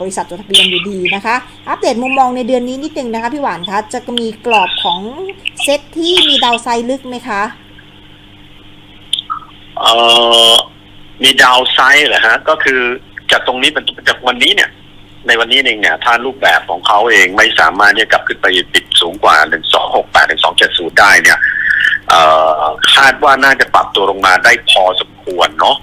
บริษัทจดทะเบียนอยู่ดีนะคะ อัปเดตมุมมองในเดือนนี้นิดนึงนะคะพี่หวานคะจะมีกรอบของเซตที่มีดาวไซด์ลึกไหมคะเอ่อมีดาวไซด์เหรอฮะ ก็คือจากตรงนี้เป็นจากวันนี้เนี่ย ในวันนี้เองเนี่ยถ้ารูปแบบของเขาเองไม่สามารถที่จะกลับขึ้นไปปิดสูงกว่า1268 1270ได้เจ็ดศูนี่ยเอ่อคาดว่าน่าจะปรับตัวลงมาได้พอสมควรเนาะ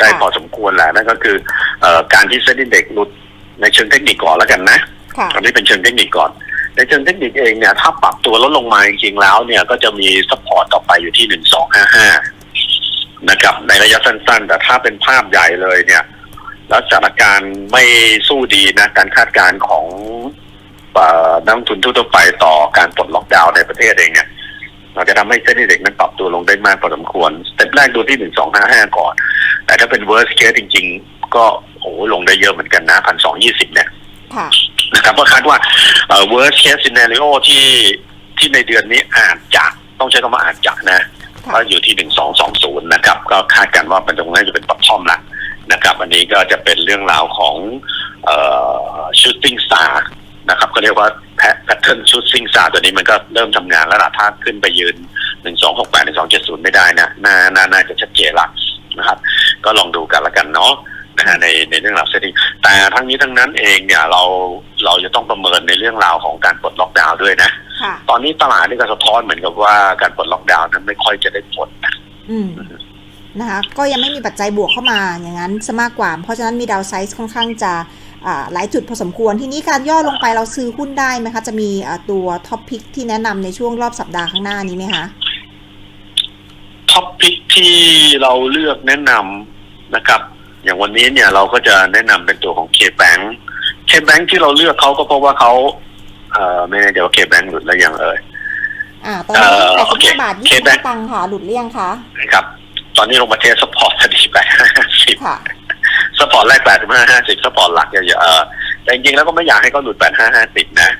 ได้พอสมควรแหละนั่นก็คืออการที่เซ็นดิเด็กหลุด ในเชิงเทคนิคก่อนแล้วกันนะค่ะอันนี้เป็นเชิงเทคนิคก่อน ในเชิงเทคนิคเองเนี่ยถ้าปรับตัวลดลงมาจริงๆแล้วเนี่ยก็จะมีสปอร์ตต่อไปอยู่ที่หนึ่งสองห้าห้านะครับในระยะสั้นๆ แต่ถ้าเป็นภาพใหญ่เลยเนี่ย แล้วสถานการณ์ไม่สู้ดีนะการคาดการณ์ของเอ่อนักลงทุนทั่วๆไปต่อการปลดล็อกดาวน์ในประเทศเองเนี่ยเราจะทำให้เส้นเด็กนั้นปรับตัวลงได้มากพอสมควรสเต็ปแรกดูที่หนึ่งสองห้าห้าก่อน แต่ถ้าเป็น worst case จริง ๆ ก็ โอ้โหลงได้เยอะเหมือนกันนะพันสองยี่สิบเนี่ยค่ะนะครับก็คาดว่าเอ่อ worst case scenario ที่ที่ในเดือนนี้อาจจะต้องใช้คำว่าอาจจะนะค่ะก็อยู่ที่หนึ่งสองสองศูนย์นะครับ ก็คาดกันว่าเป็นตรงนั้นจะเป็นปัตทอมละนะครับอันนี้ก็จะเป็นเรื่องราวของเอ่อ shooting star นะครับก็เรียกว่า pattern shooting star ตัวนี้มันก็เริ่มทำงานแล้วล่ะถ้าขึ้นไปยืนหนึ่งสองหกแปดหนึ่งสองเจ็ดศูนย์ไม่ได้นะน่าน่าน่าจะชัดเจนละนะครับ ก็ลองดูกันละกันเนาะ นะฮะในในเรื่องราวเซตติ้งแต่ทั้งนี้ทั้งนั้นเองเนี่ยเราเราจะต้องประเมินในเรื่องราวของการปลดล็อกดาวน์ด้วยนะค่ะตอนนี้ตลาดนี่ก็สะท้อนเหมือนกับว่าการปลดล็อกดาวน์นั้นไม่ค่อยจะได้ผลนะอืมนะคะก็ยังไม่มีปัจจัยบวกเข้ามาอย่างนั้นซะมากกว่า เพราะฉะนั้นมีดาวไซส์ค่อนข้างจะอ่าหลายจุดพอสมควร ทีนี้การย่อลงไปเราซื้อหุ้นได้ไหมคะ จะมีอ่าตัวท็อปพิกที่แนะนำในช่วงรอบสัปดาห์ข้างหน้านี้ไหมคะท็อปพิกที่เราเลือกแนะนำนะครับ อย่างวันนี้เนี่ยเราก็จะแนะนำเป็นตัวของ K-Bank K-Bank ที่เราเลือกเขาก็เพราะว่าเขาเอ่อไม่แน่เดี๋ยว K-Bank หลุดแล้วยังเอ่ยอ่าตอนนี้เอ่อแปดโอสิบเคห้าบาทยี่เคสิบแบ็ห้าคตังค์ค่ะ หลุดเลี่ยงคะนะครับ ตอนนี้ลงมาเทสสปอร์ตทันทีแปดห้าสิบค่ะสปอร์ตแรกแปดสิบห้าห้าสิบสปอร์ตหลักเนี่ยเออแต่จริงๆแล้วก็ไม่อยากให้เขาหลุดแปดห้าห้าสิบนะ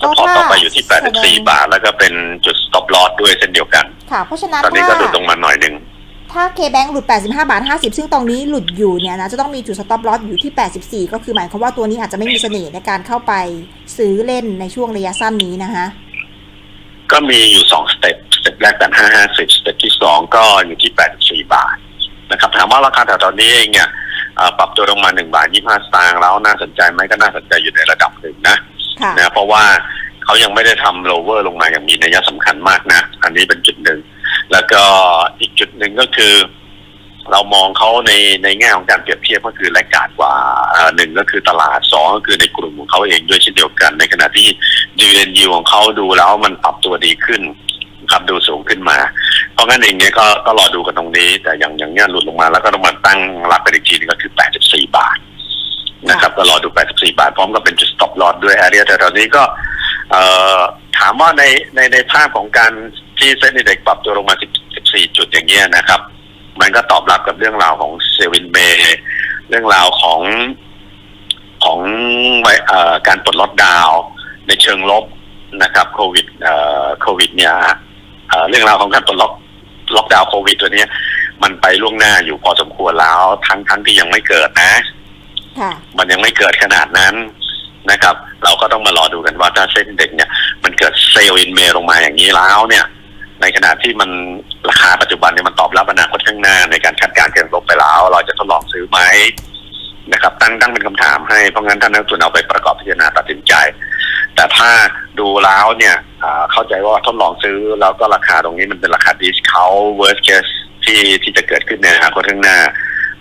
สปอร์ตต่อไปอยู่ที่แปดสิบสี่บาท แล้วก็เป็นจุด stop loss ด้วยเช่นเดียวกัน ค่ะ เพราะฉะนั้นตอนนี้ถ้าก็หลุดลงมาหน่อยหนึ่ง ถ้า K-Bank หลุด 85 บาท 50 ซึ่งตรงนี้หลุดอยู่เนี่ยนะจะต้องมีจุด stop loss อยู่ที่ 84 ก็คือหมายความว่าตัวนี้อาจจะไม่มีเสน่ห์ในการเข้าไปซื้อเล่นในช่วงระยะสั้นนี้นะคะก็มีอยู่สองสเต็ปสเต็ปแรกแปดห้าห้าสิบสเต็ปที่สองก็อยู่ที่แปดสี่บาทนะครับถามว่าราคาแถวตอนนี้เองเนี่ยเอ่อปรับตัวลงมาหนึ่งบาทยี่ห้าสตางค์แล้วน่าสนใจไหมก็น่าสนใจอยู่ในระดับหนึ่งนะค่ะนะเพราะว่าเขายังไม่ได้ทำโลเวอร์ลงมาอย่างมีนัยสำคัญมากนะ อันนี้เป็นจุดหนึ่ง แล้วก็อีก จุดหนึ่งก็คือ เรามองเขาในในแง่ของการเปรียบเทียบก็คือแรงกาดกว่าหนึ่งก็คือตลาดสองก็คือในกลุ่มของเขาเองด้วยเช่นเดียวกัน ในขณะที่ดีเอ็นยูของเขาดูแล้วมันปรับตัวดีขึ้นครับดูสูงขึ้นมา เพราะงั้นเองเนี่ยก็ก็รอดูกันตรงนี้ แต่อย่างอย่างเงี้ยหลุดลงมาแล้วก็ต้องมาตั้งรับไปอีกทีนึงก็คือ 84 บาทนะครับก็รอดู 84 บาท พร้อมกับเป็นจุด stop loss ด้วยแอเรียแต่ตอนนี้ก็ถามว่าในในในภาพของการที่เซ็นดีเด็กปรับตัวลงมา 10 14จุดอย่างเงี้ยนะครับ มันก็ตอบรับกับเรื่องราวของเซวินเบย์เรื่องราวของของไวเอ่อการปลดล็อกดาวน์ในเชิงลบนะครับโควิดเอ่อโควิด เนี่ยเอ่อเรื่องราวของการปลดล็อกล็อกดาวน์โควิด ตัวเนี้ยมันไปล่วงหน้าอยู่พอสมควรแล้ว ทั้งทั้งที่ยังไม่เกิดนะค่ะมันยังไม่เกิดขนาดนั้นนะครับ เราก็ต้องมารอดูกันว่าถ้าเส้นเด็กเนี่ย มันเกิดเซลล์อินเมลลงมาอย่างนี้แล้วเนี่ย ในขณะที่มันราคาปัจจุบันเนี่ยมันตอบรับอนาคตข้างหน้าในการคาดการณ์เกินลบไปแล้ว เราจะทดลองซื้อไหมนะครับ ตั้งตั้งเป็นคำถามให้เพราะงั้นท่านนักลงทุนเอาไปประกอบพิจารณาตัดสินใจ แต่ถ้าดูแล้วเนี่ยเข้าใจว่าทดลองซื้อแล้วก็ราคาตรงนี้มันเป็นราคาดิสเขา worst case ที่ที่จะเกิดขึ้นในอนาคตข้างหน้า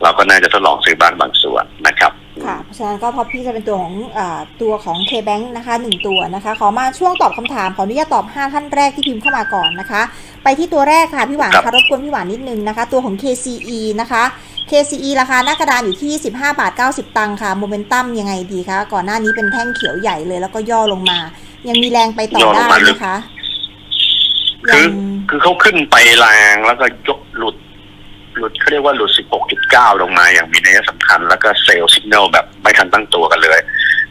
เราก็น่าจะทดลองซื้อบ้านบางส่วนนะครับ ค่ะ เพราะฉะนั้นก็ท็อปพิกจะเป็นตัวของอาตัวของ K-Bank นะคะหนึ่งตัวนะคะ ขอมาช่วงตอบคำถามขออนุญาตตอบ 5 ท่านแรกที่พิมพ์เข้ามาก่อนนะคะ ไปที่ตัวแรกค่ะพี่หวานครับคะรบกวนพี่หวานนิดนึงนะคะ ตัวของ KCE นะคะ KCE ราคาหน้ากระดานอยู่ที่ 15 บาท 90 ตังค์ค่ะโมเมนตัมยังไงดีคะก่อนหน้านี้เป็นแท่งเขียวใหญ่เลย แล้วก็ย่อลงมา ยังมีแรงไปต่อย่อลได้งมาไหลึมกคะคือยังคือเขาขึ้นไปแรงแล้วก็ยก หลุดเขาเรียกว่าหลุด 16.9 ลงมาอย่างมีนัยสำคัญ แล้วก็เซลล์สัญญาณแบบไม่ทันตั้งตัวกันเลย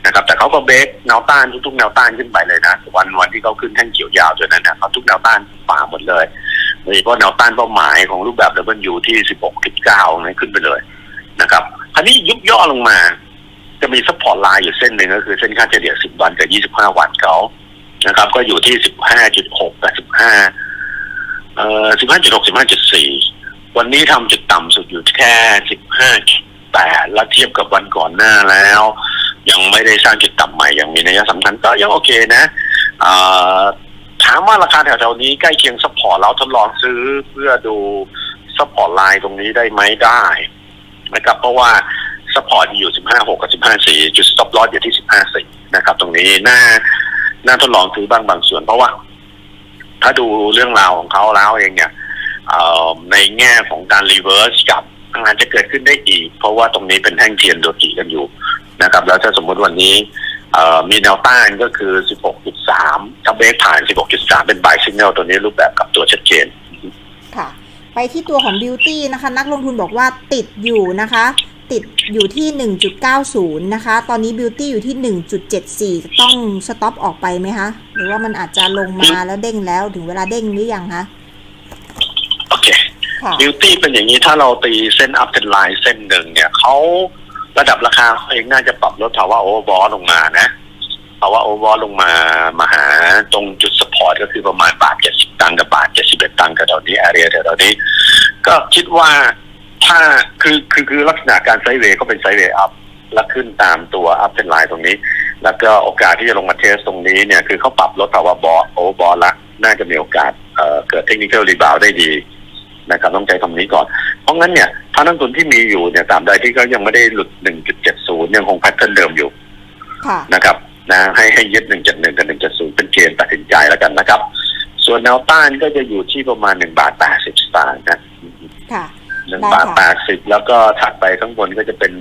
นะครับ แต่เขาก็เบรกแนวต้านทุกๆแนวต้านขึ้นไปเลยนะ วันวันที่เขาขึ้นแท่งเขียวยาวจนนั้นนะเขาทุกแนวต้านฝ่าหมดเลยโดยเฉพาะแนวต้านเป้าหมายของรูปแบบ W ที่ 16.9นั้นขึ้นไปเลยนะครับคราวนี้ยุบย่อลงมา จะมีซัพพอร์ตไลน์อยู่เส้นหนึ่งก็คือเส้นค่าเฉลี่ย 10 วันกับ 25 วันเขานะครับ ก็อยู่ที่ 15.6 กับ 15เอ่อ15.6 15.4 วันนี้ทำจุดต่ำสุดอยู่แค่15.8แล้วเทียบกับวันก่อนหน้าแล้ว ยังไม่ได้สร้างจุดต่ำใหม่ยังมีนัยสำคัญก็ยังโอเคนะถามว่าราคาแถวๆนี้ใกล้เคียงซัพพอร์ตแล้วทดลองซื้อเพื่อดูซัพพอร์ตไลน์ตรงนี้ได้ไหมได้นะครับเพราะว่าซัพพอร์ตอยู่15.6กับ15.4จุด stop loss อยู่ที่15.4นะครับ ตรงนี้น่าน่าทดลองซื้อบ้างบางส่วนเพราะว่า ถ้าดูเรื่องราวของเขาแล้วเองเนี่ย ในแง่ของการรีเวิร์สกับอาจจะเกิดขึ้นได้อีก เพราะว่าตรงนี้เป็นแท่งเทียนโดจิกันอยู่นะครับ แล้วถ้าสมมุติวันนี้มีแนวต้านก็คือ 16.3 ถ้าเบรกผ่าน 16.3 เป็น buy signal ตัวนี้รูปแบบกับตัวชัดเจน ค่ะ ไปที่ตัวของ Beauty นะคะ นักลงทุนบอกว่าติดอยู่นะคะ ติดอยู่ที่ 1.90 นะคะ ตอนนี้ Beauty อยู่ที่ 1.74 ต้องสต็อปออกไปไหมคะ หรือว่ามันอาจจะลงมาแล้วเด้งแล้วถึงเวลาเด้งหรือยังคะ บิวตี้เป็นอย่างนี้ถ้าเราตีเส้นอัพเป็นไลน์เส้นหนึ่งเนี่ยเขาระดับราคาเขาเองน่าจะปรับลดภาวะโอเวอร์บอลลงมานะภาวะโอเวอร์บอลลงมามาหาตรงจุดสปอร์ตก็คือประมาณบาทเจ็ดสิบตังค์กับบาทเจ็ดสิบเอ็ดตังค์กับตอนนี้แอเรียแถวนี้ ก็คิดว่าถ้าคือคือคือลักษณะการไซด์เวย์ก็เป็นไซด์เวย์อัพแล้วขึ้นตามตัวอัพเป็นไลน์ตรงนี้ แล้วก็โอกาสที่จะลงมาเทสตรงนี้เนี่ยคือเขาปรับลดภาวะบอลโอเวอร์บอลละน่าจะมีโอกาสเเกิดเทคนิคอลรีบาวได้ดี นะครับต้องใจคำนี้ก่อน เพราะงั้นเนี่ยถ้านักลงทุนที่มีอยู่เนี่ยตามใดที่ก็ยังไม่ได้หลุด 1.70 ยังคงแพทเทิร์นเดิมอยู่ค่ะนะครับนะให้ให้ยึด 1.1 กับ 1.0 เป็นเกณฑ์ตัดสินใจแล้วกันนะครับ ส่วนแนวต้านก็จะอยู่ที่ประมาณ1บาท80สตางค์นะค่ะ1บาท80แล้วก็ถัดไปข้างบนก็จะเป็น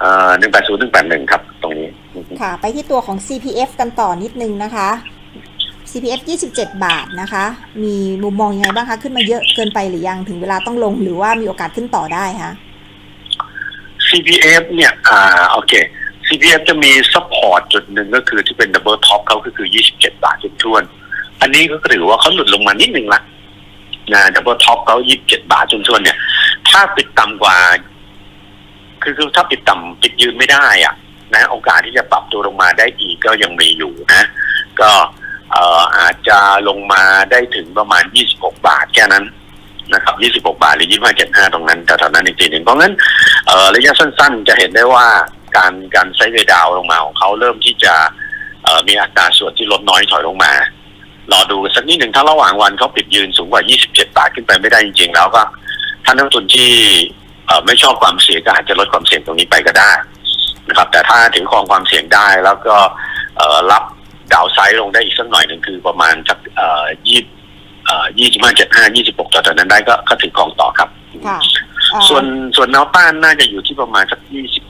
เอ่อ180 181ครับ ตรงนี้ ค่ะ ไปที่ตัวของ CPF กันต่อนิดนึงนะคะ CPF 27 บาทนะคะ มีมุมมองยังไงบ้างคะ ขึ้นมาเยอะเกินไปหรือยังถึงเวลาต้องลงหรือว่ามีโอกาสขึ้นต่อได้คะ CPF เนี่ยอ่าโอเค CPF จะมีซัพพอร์ตจุดหนึ่งก็คือที่เป็นดับเบิลท็อปเขาก็คือ 27 บาทจนทวนอันนี้ก็ถือว่าเขาหลุดลงมานิดนึงละนะดับเบิลท็อปเขา 27 บาทจนทวนเนี่ย ถ้าปิดต่ำกว่า คือคือถ้าปิดต่ำปิดยืนไม่ได้อะนะโอกาสที่จะปรับตัวลงมาได้อีกก็ยังมีอยู่นะ ก็ เอ่ออาจจะลงมาได้ถึงประมาณ 26 บาทแค่นั้นนะครับ 26 บาทหรือ 25.75 ตรงนั้นแต่แถวนั้นอีกทีหนึ่งเพราะงั้นเอ่อระยะสั้นๆ จะเห็นได้ว่าการการไซด์เวดาวลงมาของเขาเริ่มที่จะเอ่อมีอัตราส่วนที่ลดน้อยถอยลงมารอดูสักนิดหนึ่งถ้าระหว่างวันเขาปิดยืนสูงกว่า 27 บาทขึ้นไปไม่ได้จริงๆ แล้วก็ท่านนักลงทุนที่เอ่อไม่ชอบความเสี่ยงก็อาจจะลดความเสี่ยงตรงนี้ไปก็ได้นะครับ แต่ถ้าถือครองความเสี่ยงได้แล้วก็เอ่อรับ ดาวไซด์ลงได้อีกสักหน่อยหนึ่งคือประมาณสักเอ่อยี่เอ่อยี่สิบห้าเจ็ดห้ายี่สิบหกตอนนั้นได้ก็ก็ถือครองต่อครับค่ะเอ่อส่วนส่วนแนวต้านน่าจะอยู่ที่ประมาณสักยี่สิบ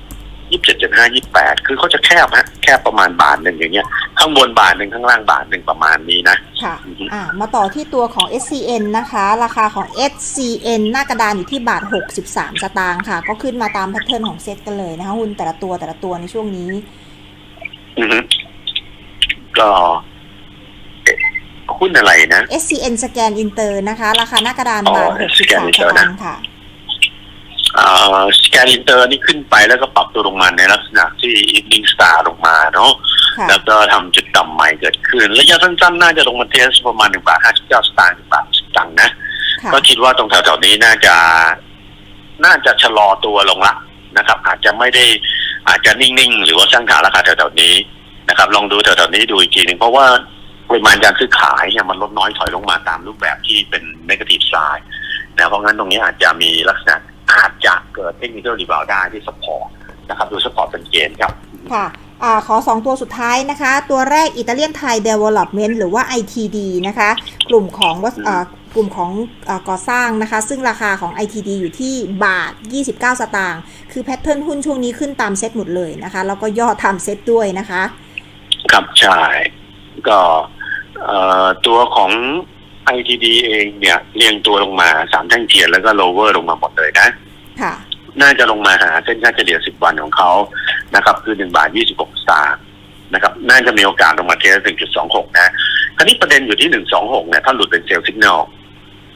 ยี่สิบเจ็ดจุดห้ายี่แปดคือเขาจะแคบฮะแคบประมาณบาทหนึ่งอย่างเงี้ย ข้างบนบาทหนึ่งข้างล่างบาทหนึ่งประมาณนี้นะ ค่ะ อ่า มาต่อที่ตัวของ SCN นะคะ ราคาของ SCN หน้ากระดานอยู่ที่บาท63สตางค์ค่ะ ก็ขึ้นมาตามแพทเทิร์นของเซตกันเลยนะคะหุ้นแต่ละตัวแต่ละตัวในช่วงนี้อือฮึ ก็เอ๊ะหุ้นอะไรนะ SCN สแกนอินเตอร์นะคะ ราคาหน้ากระดานบาทอ๋อ Scan 63ส Inter ตานะงค์ค่ะสแกนอินเตอร์นี่ขึ้นไปแล้วก็ปรับตัวลงมาในลักษณะที่อีฟ n ิ n งสตาร์ลงมาเนาะค่ะแล้วก็ทำจุดต่ำใหม่เกิดขึ้น ระยะสั้นๆ น่าจะลงมาเทสประมาณหนึ่งบาทห้าสิบเก้าสตางค์ถึงบาทสตางค์นะค่ะก็คิดว่าตรงแถวๆนี้น่าจะ น่าจะชะลอตัวลงละนะครับ อาจจะไม่ได้อาจจะนิ่งๆ หรือว่าสร้างฐานราคาแถวๆนี้ นะครับ ลองดูแถวๆนี้ดูอีกทีหนึ่งเพราะว่าปริมาณการซื้อขายเนี่ยมันลดน้อยถอยลงมาตามรูปแบบที่เป็นนกาทีฟไซด์นะเพราะงั้นตรงนี้อาจจะมีลักษณะอาจจะเกิดเทคนิคอลรีบาวได้ที่สปอร์ตนะครับดูสปอร์ตเป็นเกณฑ์ครับค่ะอ่าขอ 2 ตัวสุดท้ายนะคะ ตัวแรกอิตาเลียนไทยเดเวล็อปเมนต์หรือว่า ITD นะคะ กลุ่มของวัสอ่ากลุ่มของอาก่อสร้างนะคะ ซึ่งราคาของ ITD อยู่ที่บาท 29 สตางค์คือแพทเทิร์นหุ้นช่วงนี้ขึ้นตามเซตหมดเลยนะคะ แล้วก็ย่อตามเซตด้วยนะคะ ครับใช่ก็เอ่อตัวของ ITD เองเนี่ยเรียงตัวลงมาสามแท่งเทียนแล้วก็ lower ลงมาหมดเลยนะค่ะน่าจะลงมาหาเส้นค่าเฉลี่ย10วันของเขานะครับ คือ1บาท26สตางค์นะครับ น่าจะมีโอกาสลงมาเทส1.26นะ คราวนี้ประเด็นอยู่ที่126เนี่ยถ้าหลุดเป็นเซลล์สัญญาณ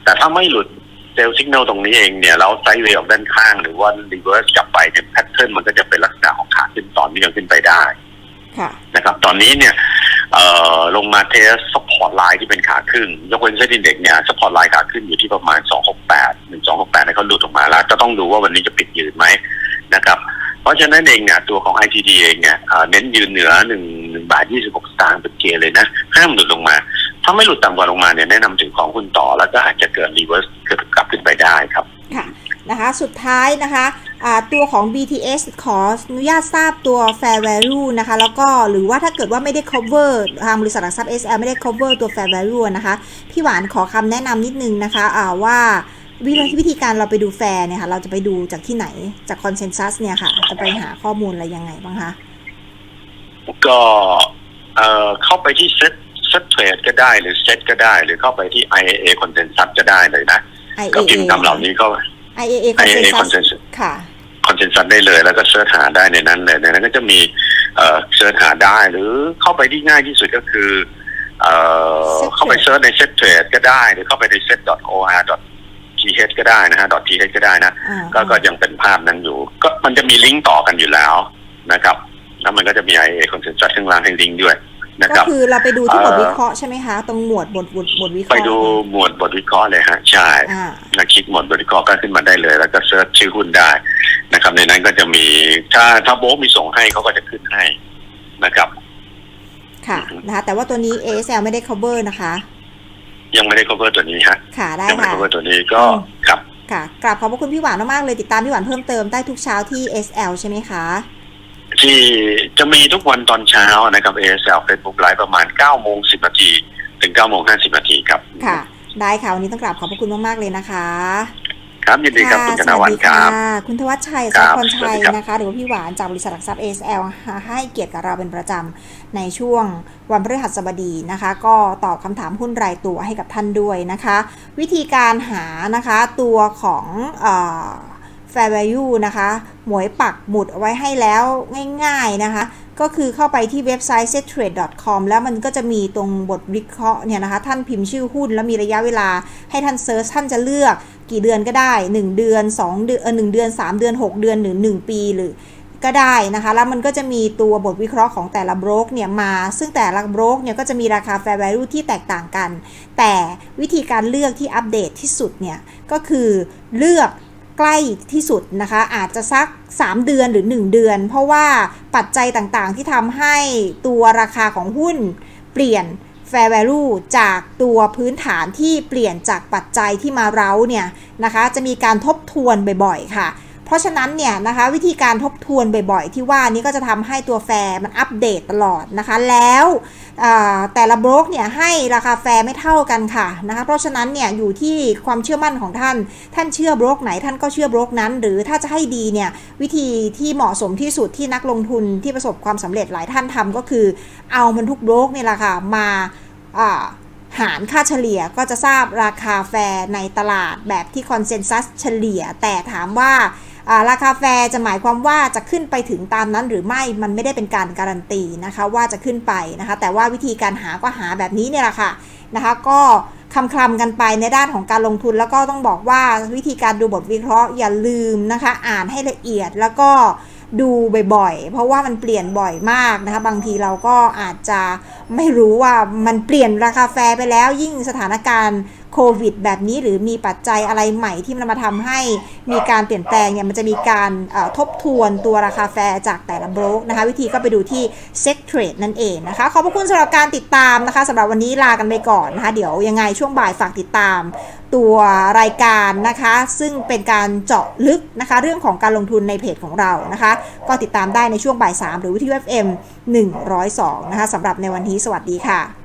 แต่ถ้าไม่หลุดเซลล์สัญญาณตรงนี้เองเนี่ยแล้วไซด์เวย์ออกด้านข้างหรือว่ารีเวิร์สกลับไปเนี่ยแพทเทิร์นมันก็จะเป็นลักษณะของขาขึ้นต่อเนื่องขึ้นไปได้ค่ะ นะครับ ตอนนี้เนี่ยเอ่อลงมาเทสสปอร์ตไลน์ที่เป็นขาขึ้น ยกเว้นเซ็นดินเด็กเนี่ยสปอร์ตไลน์ขาขึ้นอยู่ที่ประมาณ 268 1268เนี่ยเขาหลุดออกมาแล้ว จะต้องดูว่าวันนี้จะปิดยืนไหมนะครับ เพราะฉะนั้นเองเนี่ยตัวของ ITD เองเนี่ยเน้นยืนเหนือ1 1บาท26สตางค์เป็นเกเลยนะ ห้ามหลุดลงมา ถ้าไม่หลุดต่ำกว่าลงมาเนี่ยแนะนำถึงของคุณต่อแล้วก็อาจจะเกิดรีเวิร์สเกิดกลับขึ้นไปได้ครับ นะคะสุดท้ายนะคะอ่าตัวของ BTS ขออนุญาตทราบตัว Fair Value นะคะแล้วก็หรือว่าถ้าเกิดว่าไม่ได้ cover ทางบริษัทหลักทรัพย์ SL ไม่ได้ cover ตัว Fair Value นะคะพี่หวานขอคำแนะนำนิดนึงนะคะอ่าว่าวิธีวิธีการเราไปดูแฟร์เนี่ยค่ะเราจะไปดูจากที่ไหนจาก consensus เนี่ยค่ะ จะไปหาข้อมูลอะไรยังไงบ้างคะก็เอ่อเข้าไปที่เซ็ตเซ็ตเทรดก็ได้หรือเซ็ตก็ได้ หรือเข้าไปที่ IAA Consensus ก็ได้เลยนะก็ IAA พิมพ์คำเหล่านี้เข้า IAA IAA consensus Consensus ค่ะ Consensus ได้เลยแล้วก็เสิร์ชหาได้ในนั้นเลยในนั้นก็จะมีเอ่อเสิร์ชหาได้หรือเข้าไปที่ง่ายที่สุดก็คือเอ่อ Set เข้าไป Trade เสิร์ชใน set trade ก็ได้ หรือเข้าไปใน set or th ก็ได้นะฮะ th ก็ได้นะอ่าก็ก็ยังเป็นภาพนั้นอยู่ ก็มันจะมีลิงก์ต่อกันอยู่แล้วนะครับ แล้วมันก็จะมี IA Consensus ข้างล่างให้ลิงก์ด้วย นะคก็รับคือเราไปดูที่บทเอ่อวิเคราะห์ใช่ไหมคะตรงหมวดบทบทบทวิเคไปราะห์ดูหมวดบทวิเคราะห์เลยฮะใช่อ่านะคลิกหมวดบทวิเคราะห์ก็ขึ้นมาได้เลย แล้วก็เซิร์ชชื่อหุ้นได้นะครับ ในนั้นก็จะมีถ้าถ้าโบ๊คมีส่งให้เขาก็จะขึ้นให้นะครับ ค่ะนะคะแต่ว่าตัวนี้ ASL ไม่ได้ cover นะคะ ยังไม่ได้ cover ตัวนี้ฮะค่ะได้ยังไม่ได้ค่ะ cover ตัวนี้ก็อืมครับค่ะกราบขอบพระคุณพี่หวานมากๆเลยติดตามพี่หวานเพิ่มเติมได้ทุกเช้าที่ SL ใช่ไหมคะ ที่จะมีทุกวันตอนเช้านะครับ ASL Facebook Live ประมาณ9โมง10นาทีถึง9โมง50นาทีครับ ค่ะ ได้ค่ะ วันนี้ต้องกราบขอบพระคุณมากๆเลยนะคะ ครับยินดีครับคุณธนวัฒน์ครับสวัสดีค่ะคุณทวัชชัยครัสาบครชัยสวัสดีครับนะคะ หรือว่าพี่หวานจากบริษัทหลักทรัพย์ ASL ให้เกียรติกับเราเป็นประจำในช่วงวันพฤหัสบดีนะคะ ก็ตอบคำถามหุ้นรายตัวให้กับท่านด้วยนะคะ วิธีการหานะคะตัวของเอ่อ Fair Value นะคะ หมวยปักหมุดเอาไว้ให้แล้วง่ายๆนะคะ ก็คือเข้าไปที่เว็บไซต์ settrade.com แล้วมันก็จะมีตรงบทวิเคราะห์เนี่ยนะคะ ท่านพิมพ์ชื่อหุ้นแล้วมีระยะเวลาให้ท่านเซิร์ชท่านจะเลือกกี่เดือนก็ได้ 1 เดือน 2 เดือนเออ1เดือน 3 เดือน 6 เดือนหรือ 1 ปีหรือก็ได้นะคะ แล้วมันก็จะมีตัวบทวิเคราะห์ของแต่ละโบรกเนี่ยมา ซึ่งแต่ละโบรกเนี่ยก็จะมีราคา Fair Value ที่แตกต่างกัน แต่วิธีการเลือกที่อัปเดตที่สุดเนี่ย ก็คือเลือก ใกล้ที่สุดนะคะ อาจจะสัก 3 เดือนหรือ 1 เดือน เพราะว่าปัจจัยต่างๆที่ทำให้ตัวราคาของหุ้นเปลี่ยน Fair Value จากตัวพื้นฐานที่เปลี่ยนจากปัจจัยที่มาเร้าเนี่ยนะคะ จะมีการทบทวนบ่อยๆค่ะ เพราะฉะนั้นเนี่ยนะคะวิธีการทบทวนบ่อยๆ ที่ว่านี้ก็จะทำให้ตัวแฟร์มันอัปเดตตลอดนะคะ แล้วแต่ละบล็อกเนี่ยให้ราคาแฟร์ไม่เท่ากันค่ะนะคะเพราะฉะนั้นเนี่ยอยู่ที่ความเชื่อมั่นของท่าน ท่านเชื่อบล็อกไหนท่านก็เชื่อบล็อกนั้น หรือถ้าจะให้ดีเนี่ยวิธีที่เหมาะสมที่สุดที่นักลงทุนที่ประสบความสำเร็จหลายท่านทำก็คือ เอามันทุกบล็อกเนี่ยแหละค่ะมาหารค่าเฉลี่ยก็จะทราบราคาแฟร์ในตลาดแบบที่คอนเซนแซสเฉลี่ย แต่ถามว่า ราคาแฟร์จะหมายความว่าจะขึ้นไปถึงตามนั้นหรือไม่มันไม่ได้เป็นการการันตีนะคะว่าจะขึ้นไปนะคะแต่ว่าวิธีการหาก็หาแบบนี้เนี่ยแหละค่ะนะคะก็คำคลำกันไปในด้านของการลงทุนแล้วก็ต้องบอกว่าวิธีการดูบทวิเคราะห์อย่าลืมนะคะ อ่านให้ละเอียดแล้วก็ดูบ่อยๆ เพราะว่ามันเปลี่ยนบ่อยมากนะคะ บางทีเราก็อาจจะไม่รู้ว่ามันเปลี่ยนราคาแฟร์ไปแล้วยิ่งสถานการณ์ โควิด แบบนี้หรือมีปัจจัยอะไรใหม่ที่มันมาทำให้มีการเปลี่ยนแปลงเนี่ยมันจะมีการเอ่อทบทวนตัวราคาแฟร์จากแต่ละโบรกนะคะ วิธีก็ไปดูที่ Set Trade นั่นเองนะคะ ขอบพระคุณสำหรับการติดตามนะคะสำหรับวันนี้ลากันไปก่อนนะคะ เดี๋ยวยังไงช่วงบ่ายฝากติดตามตัวรายการนะคะ ซึ่งเป็นการเจาะลึกนะคะ เรื่องของการลงทุนในเพจของเรานะคะ ก็ติดตามได้ในช่วงบ่าย 3 หรือวิทยุ FM 102 นะคะสำหรับในวันนี้สวัสดีค่ะ